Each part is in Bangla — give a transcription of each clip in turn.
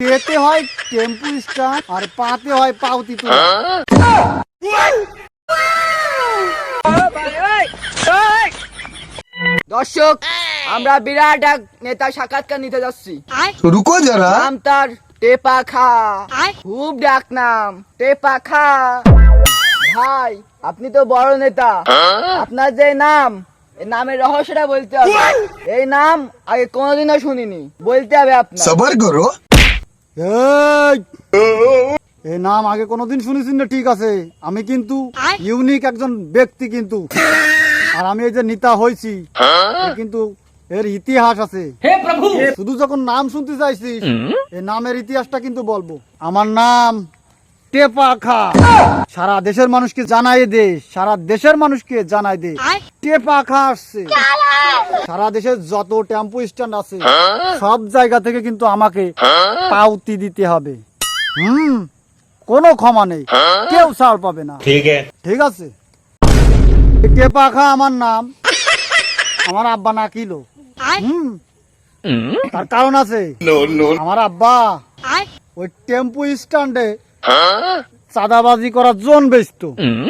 পেতে হয় টেম্পু স্টার আর পাতে হয় পাউতি তো হ্যাঁ? দর্শক আমরা বিরাট এক নেতা সাক্ষাৎকার নিতে যাচ্ছি। রুকো যারা। নাম তার টেপা খা। খুব ডাক নাম টেপা খা। ভাই আপনি তো বড় নেতা। হ্যাঁ? আপনার যে নাম নামের রহস্যটা বলতে হবে। এই নাম আগে কোনোদিনও শুনিনি। বলতে হবে আপনি সবার করো। এই! এই নাম আগে কোনোদিন শুনেছি না ঠিক আছে। আমি কিন্তু ইউনিক একজন ব্যক্তি কিন্তু। আর আমি এই যে নেতা হয়েছি কিন্তু এর ইতিহাস আছে। শুধু যখন নাম শুনতে চাইছিস এই নামের ইতিহাসটা কিন্তু বলব। আমার নাম টেপাখা সারা দেশের মানুষকে জানাই দে সারা দেশের মানুষকে জানাই দে। টেপাখা আসছে। সারা দেশের যত টেম্পু স্ট্যান্ড আছে সব জায়গা থেকে কিন্তু আমাকে পাউতি দিতে হবে। হুম কোনো ক্ষমা নেই। কেউ ছাড় পাবে না। ঠিক আছে। টেপাখা আমার নাম। আমার আব্বা না কিলো হুম। তার কারণ আছে। আমার আব্বা ওই টেম্পু স্ট্যান্ডে চাঁদাবাজি করার জোন বেচত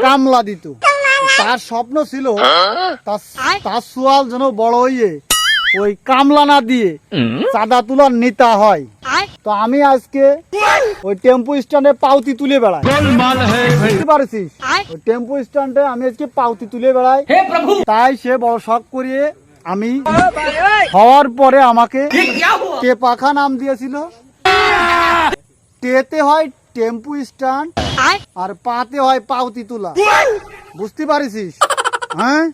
কামলা দিত। তার স্বপ্ন ছিল তার তার সোয়াল যেন বড় হইয়ে ওই কামলা না দিয়ে চাঁদা তোলার নেতা হয়। তো আমি আজকে ওই টেম্পু স্ট্যান্ডে পাউতি তুলে বেড়াই। বুঝতে পারছিস? ওই টেম্পু স্ট্যান্ডে আমি আজকে পাউতি তুলে বেড়াই। তাই সে বড় শখ করিয়ে আমি হওয়ার পরে আমাকে টেপাখা নাম দিয়েছিল। টেতে হয় টেম্পু স্ট্যান্ড আর পাতে হয় পাউতি তুলা। বুঝতে পারিস হ্যাঁ?